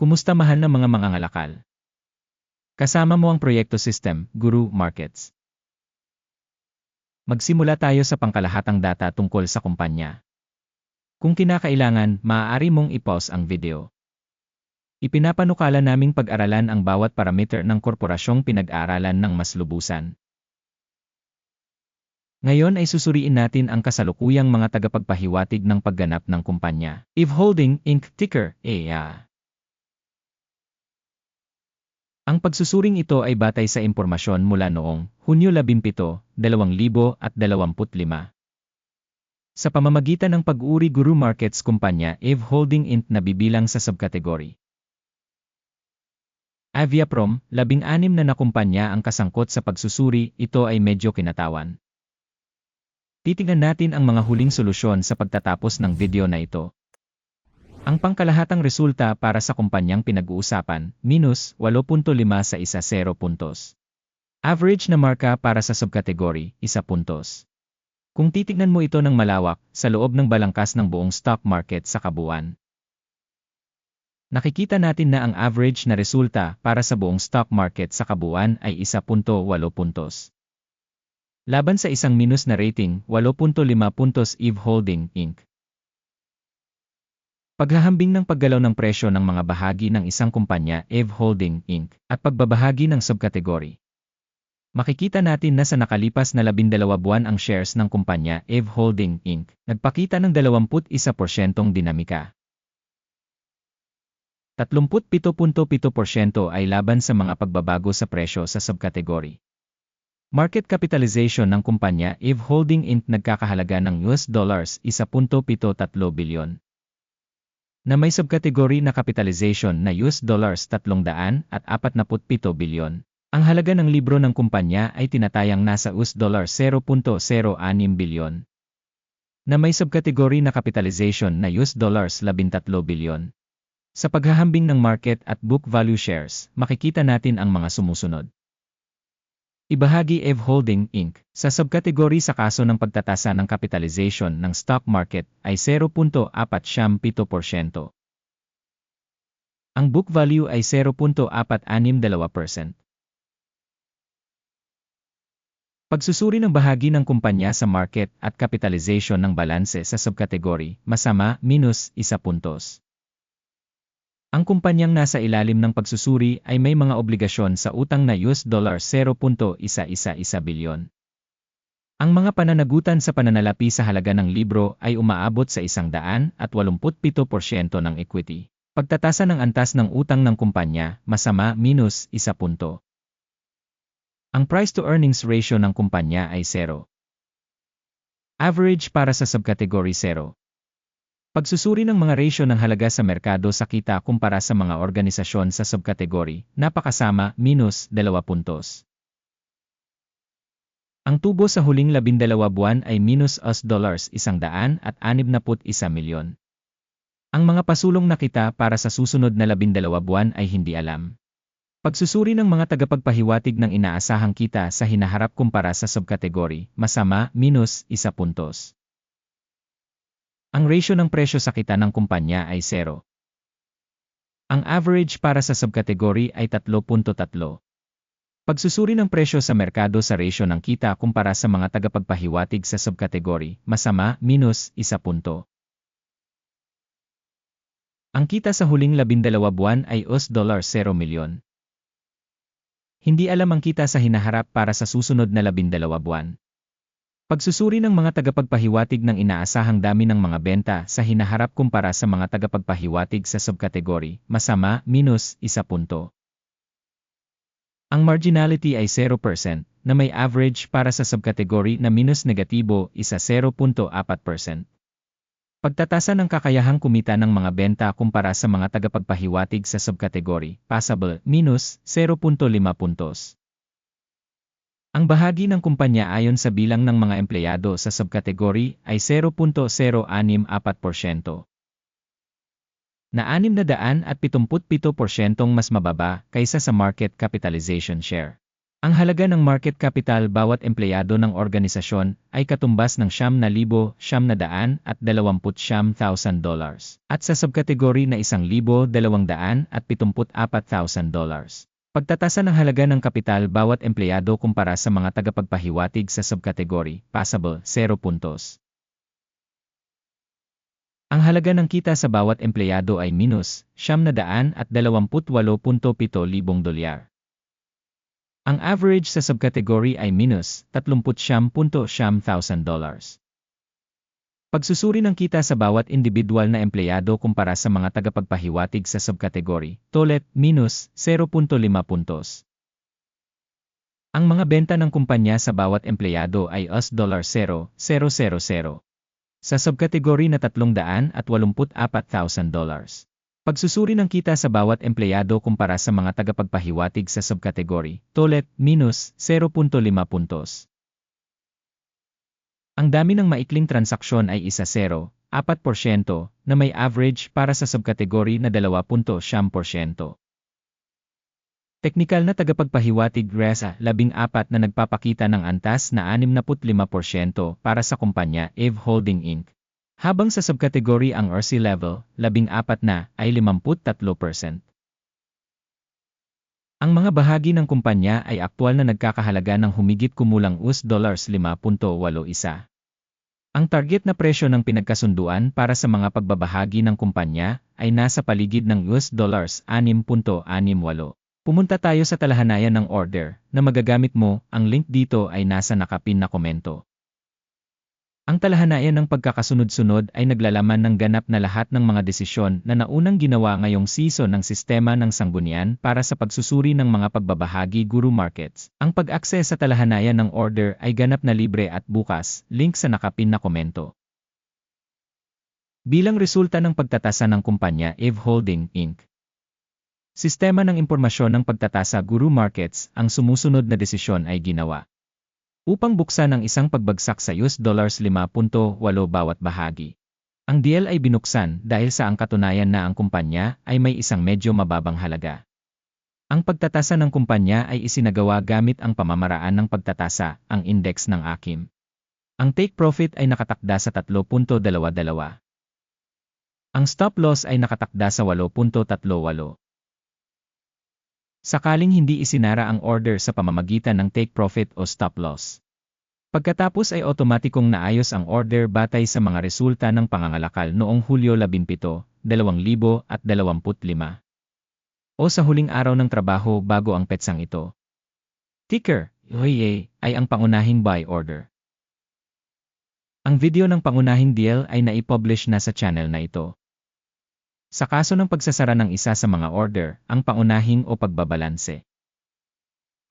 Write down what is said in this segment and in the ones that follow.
Kumusta mahal na mga mangangalakal? Kasama mo ang Proyekto System, Guru Markets. Magsimula tayo sa pangkalahatang data tungkol sa kumpanya. Kung kinakailangan, maaari mong i-pause ang video. Ipinapanukala naming pag-aralan ang bawat parameter ng korporasyong pinag-aaralan ng mas lubusan. Ngayon ay susuriin natin ang kasalukuyang mga tagapagpahiwatig ng pagganap ng kumpanya. Eve Holding Inc. Ticker, EA. Ang pagsusuring ito ay batay sa impormasyon mula noong Hunyo 17, 2025. Sa pamamagitan ng pag-uri Guru Markets Kumpanya Eve Holding Inc. na bibilang sa subkategory. Aviaprom, labing-anim na nakumpanya ang kasangkot sa pagsusuri, ito ay medyo kinatawan. Titingnan natin ang mga huling solusyon sa pagtatapos ng video na ito. Ang pangkalahatang resulta para sa kumpanyang pinag-uusapan, minus 8.5 sa isa 0 puntos. Average na marka para sa subkategory, 1 puntos. Kung titignan mo ito ng malawak, sa loob ng balangkas ng buong stock market sa kabuuan. Nakikita natin na ang average na resulta para sa buong stock market sa kabuuan ay 1.8 puntos. Laban sa isang minus na rating, 8.5 puntos Eve Holding, Inc. Paghahambing ng paggalaw ng presyo ng mga bahagi ng isang kumpanya, Eve Holding, Inc., at pagbabahagi ng subkategory. Makikita natin na sa nakalipas na 12 buwan ang shares ng kumpanya, Eve Holding, Inc., nagpakita ng 21% dinamika. 37.7% ay laban sa mga pagbabago sa presyo sa subkategory. Market capitalization ng kumpanya Eve Holding Inc. nagkakahalaga ng US dollars 1.73 bilyon. Na may subkategory na capitalization na US dollars 300 at 47 bilyon. Ang halaga ng libro ng kumpanya ay tinatayang nasa US dollars 0.06 bilyon. Na may subkategory na capitalization na US dollars 13 bilyon. Sa paghahambing ng market at book value shares, makikita natin ang mga sumusunod. Ibahagi Eve Holding Inc. sa subkategory sa kaso ng pagtatasa ng capitalization ng stock market ay 0.47%. Ang book value ay 0.462%. Pagsusuri ng bahagi ng kumpanya sa market at capitalization ng balanse sa subkategory, masama, minus, isa puntos. Ang kumpanyang nasa ilalim ng pagsusuri ay may mga obligasyon sa utang na US dollar 0.111 bilyon. Ang mga pananagutan sa pananalapi sa halaga ng libro ay umaabot sa isang daan at 87% ng equity. Pagtatasa ng antas ng utang ng kumpanya, masama minus isa punto. Ang price-to-earnings ratio ng kumpanya ay 0. Average para sa subkategory 0. Pagsusuri ng mga ratio ng halaga sa merkado sa kita kumpara sa mga organisasyon sa subkategory, napakasama, minus 2 puntos. Ang tubo sa huling 12 buwan ay minus US dollars 100 at 61 milyon. Ang mga pasulong na kita para sa susunod na 12 buwan ay hindi alam. Pagsusuri ng mga tagapagpahiwatig ng inaasahang kita sa hinaharap kumpara sa subkategory, masama, minus 1 puntos. Ang ratio ng presyo sa kita ng kumpanya ay 0. Ang average para sa subkategory ay 3.3. Pagsusuri ng presyo sa merkado sa ratio ng kita kumpara sa mga tagapagpahiwatig sa subkategory, masama, minus, 1 punto. Ang kita sa huling 12 buwan ay US dollar 0 milyon. Hindi alam ang kita sa hinaharap para sa susunod na 12 buwan. Pagsusuri ng mga tagapagpahiwatig ng inaasahang dami ng mga benta sa hinaharap kumpara sa mga tagapagpahiwatig sa subkategory, masama, minus, isa punto. Ang marginality ay 0% na may average para sa subkategory na minus negatibo isa 0.4%. Pagtatasa ng kakayahang kumita ng mga benta kumpara sa mga tagapagpahiwatig sa subkategory, passable, minus 0.5 puntos. Ang bahagi ng kumpanya ayon sa bilang ng mga empleyado sa subkategory ay 0.064%. Na 677% mas mababa kaysa sa market capitalization share. Ang halaga ng market capital bawat empleyado ng organisasyon ay katumbas ng $7,729,000 at 20,000 dollars. At sa subkategory na $1,274,000. Pagtatasa ng halaga ng kapital bawat empleyado kumpara sa mga tagapagpahiwatig sa subkategory, passable, 0 puntos. Ang halaga ng kita sa bawat empleyado ay minus, siyam na daan at dalawamput walo punto pito libong dolyar. Ang average sa subcategory ay minus 30,000 dollars. Pagsusuri ng kita sa bawat individual na empleyado kumpara sa mga tagapagpahiwatig sa subcategory, tolet, minus 0.5 puntos. Ang mga benta ng kumpanya sa bawat empleyado ay US dollar 0, 000. Sa subcategory na 384,000 dollars. Pagsusuri ng kita sa bawat empleyado kumpara sa mga tagapagpahiwatig sa subkategory, tolet, minus 0.5 puntos. Ang dami ng maikling transaksyon ay isa 0, 4% na may average para sa subkategory na 2.7%. Teknikal na tagapagpahiwatig RESA 14 na nagpapakita ng antas na 65% para sa kumpanya EVE Holding Inc. Habang sa subkategory ang RC level, 14 na, ay 53%. Ang mga bahagi ng kumpanya ay aktwal na nagkakahalaga ng humigit kumulang US dollars 5.81. Ang target na presyo ng pinagkasunduan para sa mga pagbabahagi ng kumpanya ay nasa paligid ng US dollars 6.68. Pumunta tayo sa talahanayan ng order na magagamit mo, ang link dito ay nasa nakapin na komento. Ang talahanayan ng pagkakasunod-sunod ay naglalaman ng ganap na lahat ng mga desisyon na naunang ginawa ngayong season ng sistema ng sanggunian para sa pagsusuri ng mga pagbabahagi Guru Markets. Ang pag-access sa talahanayan ng order ay ganap na libre at bukas, link sa nakapin na komento. Bilang resulta ng pagtatasa ng kumpanya EVE Holding Inc. Sistema ng impormasyon ng pagtatasa Guru Markets, ang sumusunod na desisyon ay ginawa upang buksan ang isang pagbagsak sa US dollars 5.8 bawat bahagi. Ang deal ay binuksan dahil sa ang katunayan na ang kumpanya ay may isang medyo mababang halaga. Ang pagtatasa ng kumpanya ay isinagawa gamit ang pamamaraan ng pagtatasa, ang index ng AKIM. Ang take profit ay nakatakda sa 3.22. Ang stop loss ay nakatakda sa 8.38. Sakaling hindi isinara ang order sa pamamagitan ng take profit o stop loss. Pagkatapos ay otomatikong naayos ang order batay sa mga resulta ng pangangalakal noong Hulyo 17, 2025 o sa huling araw ng trabaho bago ang petsang ito. Ticker, OYA, ay ang pangunahing buy order. Ang video ng pangunahing deal ay naipublish na sa channel na ito. Sa kaso ng pagsasara ng isa sa mga order, ang paunahing o pagbabalanse.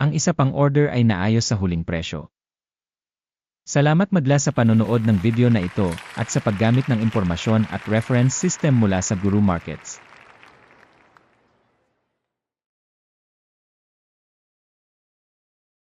Ang isa pang order ay naayos sa huling presyo. Salamat madla sa panonood ng video na ito at sa paggamit ng impormasyon at reference system mula sa Guru Markets.